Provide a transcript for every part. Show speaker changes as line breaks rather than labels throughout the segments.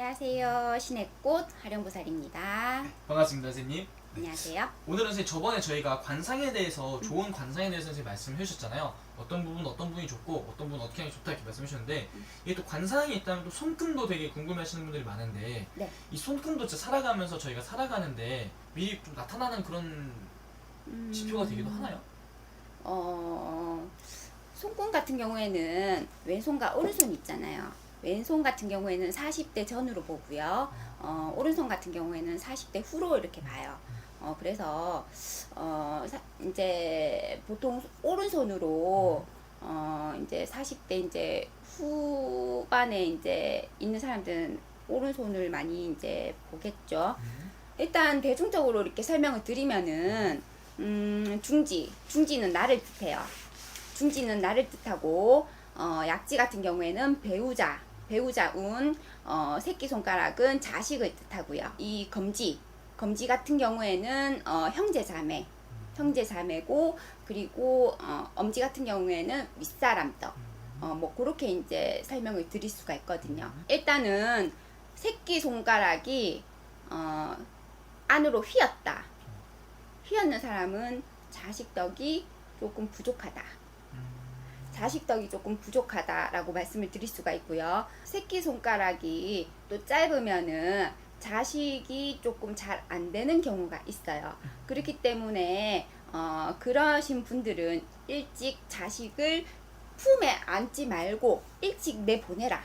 안녕하세요. 신의꽃 활용보살입니다.
반갑습니다, 선생님.
안녕하세요.
오늘은 선생님 저번에 저희가 관상에 대해서 좋은 관상에 대해서 선생님 말씀해 주셨잖아요. 어떤 부분 어떤 분이 좋고 어떤 분은 어떻게 하는 게 좋다 이렇게 말씀해 주셨는데 이게 또 관상이 있다면 또 손금도 되게 궁금해 하시는 분들이 많은데
네.
이 손금도 진짜 살아가면서 저희가 살아가는데 미리 좀 나타나는 그런
음,
지표가 되기도 하나요?
어, 손금 같은 경우에는 왼손과 오른손 있잖아요. 왼손 같은 경우에는 40대 전으로 보고요. 어, 오른손 같은 경우에는 40대 후로 이렇게 봐요. 어, 그래서 어, 사- 이제 보통 오른손으로 어, 이제 40대 이제 후반에 이제 있는 사람들은 오른손을 많이 이제 보겠죠. 일단 대중적으로 이렇게 설명을 드리면은 음, 중지, 중지는 나를 뜻해요. 중지는 나를 뜻하고 어, 약지 같은 경우에는 배우자, 배우자 운, 어, 새끼 손가락은 자식을 뜻하고요. 이 검지, 검지 같은 경우에는 어, 형제 자매, 형제 자매고 그리고 어, 엄지 같은 경우에는 윗사람 떡. 어, 뭐 그렇게 이제 설명을 드릴 수가 있거든요. 일단은 새끼 손가락이 어, 안으로 휘었다. 휘었는 사람은 자식 덕이 조금 부족하다. 자식덕이 조금 부족하다라고 말씀을 드릴 수가 있고요. 새끼 손가락이 또 짧으면은 자식이 조금 잘 안 되는 경우가 있어요. 그렇기 때문에 어, 그러신 분들은 일찍 자식을 품에 안지 말고 일찍 내보내라.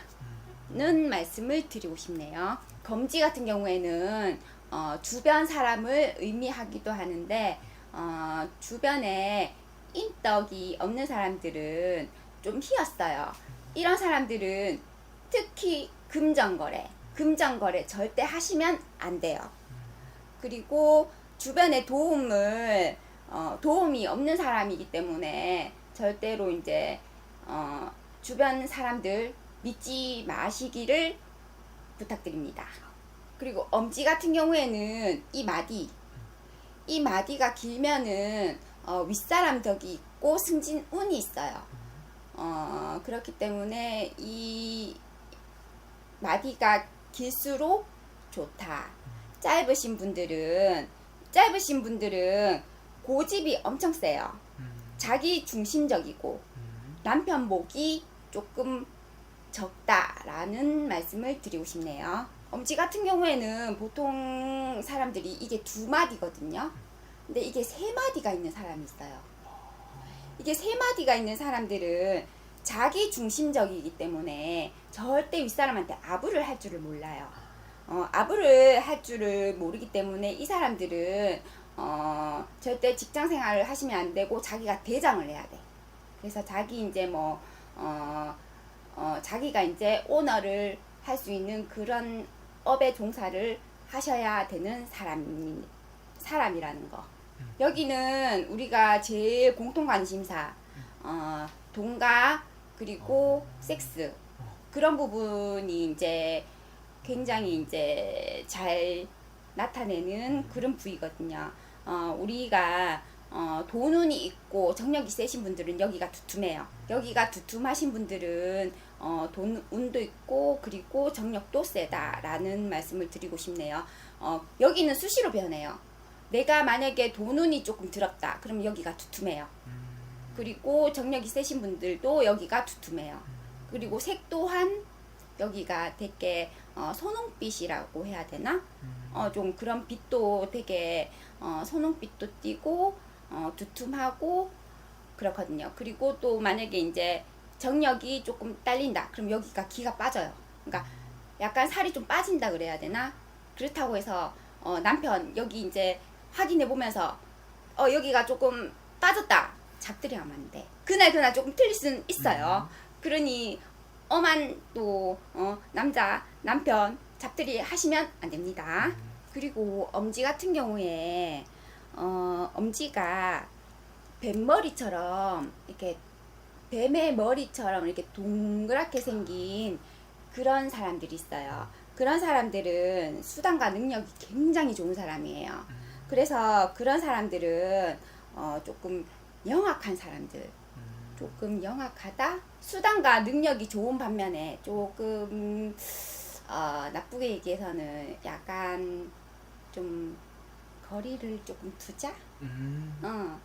는 말씀을 드리고 싶네요. 검지 같은 경우에는 어, 주변 사람을 의미하기도 하는데 어, 주변에 인덕이 없는 사람들은 좀 희었어요. 이런 사람들은 특히 금전거래, 금전거래 절대 하시면 안 돼요. 그리고 주변에 도움을 어, 도움이 없는 사람이기 때문에 절대로 이제 어, 주변 사람들 믿지 마시기를 부탁드립니다. 그리고 엄지 같은 경우에는 이 마디, 이 마디가 길면은 어, 윗사람 덕이 있고 승진 운이 있어요. 어, 그렇기 때문에 이 마디가 길수록 좋다. 짧으신 분들은 짧으신 분들은 고집이 엄청 세요. 자기 중심적이고 남편 목이 조금 적다라는 말씀을 드리고 싶네요. 엄지 같은 경우에는 보통 사람들이 이게 두 마디거든요. 근데 이게 세 마디가 있는 사람이 있어요. 이게 세 마디가 있는 사람들은 자기 중심적이기 때문에 절대 윗사람한테 아부를 할 줄을 몰라요. 어, 아부를 할 줄을 모르기 때문에 이 사람들은 어, 절대 직장 생활을 하시면 안 되고 자기가 대장을 해야 돼. 그래서 자기 이제 뭐 어, 어, 자기가 이제 오너를 할 수 있는 그런 업의 종사를 하셔야 되는 사람 사람이라는 거. 여기는 우리가 제일 공통 관심사, 어, 동가 그리고 섹스 그런 부분이 이제 굉장히 이제 잘 나타내는 그런 부위거든요. 어, 우리가 어, 돈운이 있고 정력이 세신 분들은 여기가 두툼해요. 여기가 두툼하신 분들은 어, 돈 운도 있고 그리고 정력도 세다라는 말씀을 드리고 싶네요. 어, 여기는 수시로 변해요. 내가 만약에 돈운이 조금 들었다. 그럼 여기가 두툼해요. 그리고 정력이 세신 분들도 여기가 두툼해요. 그리고 색 또한 여기가 되게 어, 선홍빛이라고 해야 되나? 어, 좀 그런 빛도 되게 어, 선홍빛도 띠고 어, 두툼하고 그렇거든요. 그리고 또 만약에 이제 정력이 조금 딸린다. 그럼 여기가 기가 빠져요. 그러니까 약간 살이 좀 빠진다 그래야 되나? 그렇다고 해서 어, 남편 여기 이제 확인해 보면서 어 여기가 조금 빠졌다. 잡들이 하면 안 돼. 그날 그날 조금 틀릴 수는 있어요. 그러니 엄한 또 어, 남자 남편 잡들이 하시면 안 됩니다. 그리고 엄지 같은 경우에 어, 엄지가 뱀머리처럼 이렇게 뱀의 머리처럼 이렇게 동그랗게 생긴 그런 사람들이 있어요. 그런 사람들은 수단과 능력이 굉장히 좋은 사람이에요. 그래서 그런 사람들은 어, 조금 영악한 사람들, 조금 영악하다. 수단과 능력이 좋은 반면에 조금 어, 나쁘게 얘기해서는 약간 좀 거리를 조금 두자.
음.
어,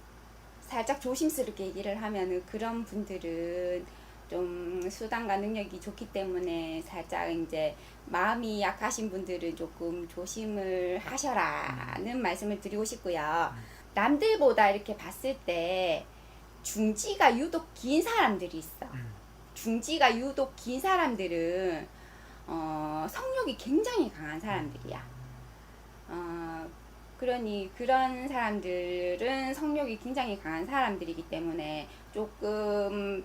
살짝 조심스럽게 얘기를 하면은 그런 분들은 좀 수단과 능력이 좋기 때문에 살짝 이제 마음이 약하신 분들은 조금 조심을 하셔라는 말씀을 드리고 싶고요. 남들보다 이렇게 봤을 때 중지가 유독 긴 사람들이 있어.
음.
중지가 유독 긴 사람들은 어, 성욕이 굉장히 강한 사람들이야. 어, 그러니 그런 사람들은 성욕이 굉장히 강한 사람들이기 때문에 조금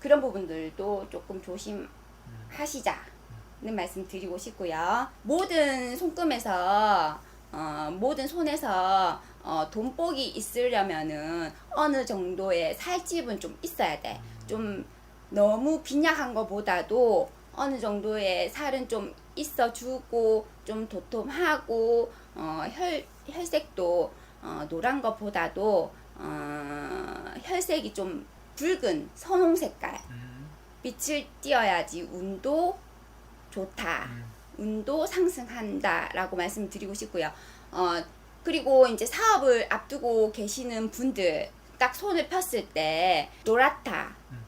그런 부분들도 조금 조심하시자는 말씀 드리고 싶고요. 모든 손금에서 어, 모든 손에서 어, 돈복이 있으려면은 어느 정도의 살집은 좀 있어야 돼. 좀 너무 빈약한 것보다도 어느 정도의 살은 좀 있어주고 좀 도톰하고 어, 혈, 혈색도 어, 노란 것보다도 어, 혈색이 좀 붉은 선홍 색깔
음.
빛을 띄어야지 운도 좋다.
음.
운도 상승한다라고 말씀드리고 싶고요. 어, 그리고 이제 사업을 앞두고 계시는 분들 딱 손을 폈을 때 노랗다.
음.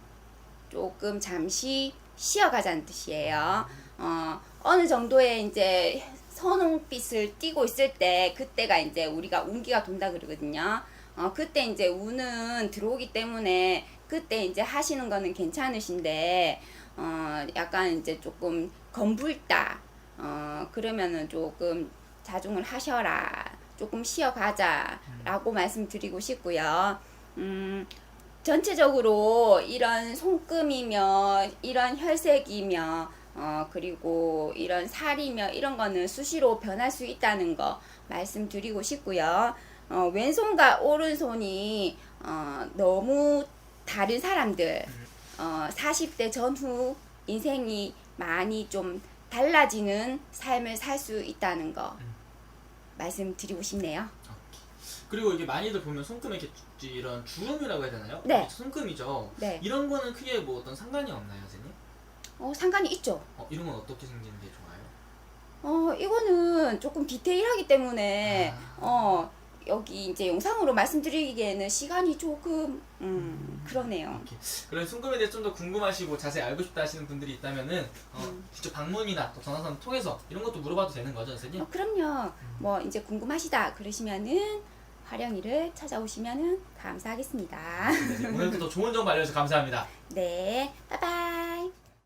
조금 잠시 쉬어가자는 뜻이에요. 어, 어느 정도의 이제 선홍빛을 띠고 있을 때 그때가 이제 우리가 운기가 돈다 그러거든요. 어, 그때 이제 운은 들어오기 때문에 그때 이제 하시는 거는 괜찮으신데 어, 약간 이제 조금 검불다. 어, 그러면은 조금 자중을 하셔라. 조금 쉬어가자 라고 말씀드리고 싶고요. 음, 전체적으로 이런 손금이며 이런 혈색이며 어, 그리고 이런 살이며 이런 거는 수시로 변할 수 있다는 거 말씀드리고 싶고요. 어, 왼손과 오른손이 어, 너무 다른 사람들 어, 40대 전후 인생이 많이 좀 달라지는 삶을 살 수 있다는 거
음.
말씀드리고 싶네요.
그리고 이게 많이들 보면 손금에 이렇게 주- 이런 주름이라고 해야 되나요?
네.
이게 손금이죠.
네.
이런 거는 크게 뭐 어떤 상관이 없나요, 선생님?
어, 상관이 있죠.
어, 이런 건 어떻게 생기는 게 좋아요?
어, 이거는 조금 디테일하기 때문에,
아.
어, 여기 이제 영상으로 말씀드리기에는 시간이 조금, 음, 그러네요.
이렇게. 그래서 손금에 대해 좀 더 궁금하시고 자세히 알고 싶다 하시는 분들이 있다면은 어,
음.
직접 방문이나 또 전화선 통해서 이런 것도 물어봐도 되는 거죠, 선생님?
어, 그럼요. 뭐, 이제 궁금하시다. 그러시면은, 화령이를 찾아오시면은 감사하겠습니다.
네, 오늘도 더 좋은 정보 알려주셔서 감사합니다.
네, 빠바이.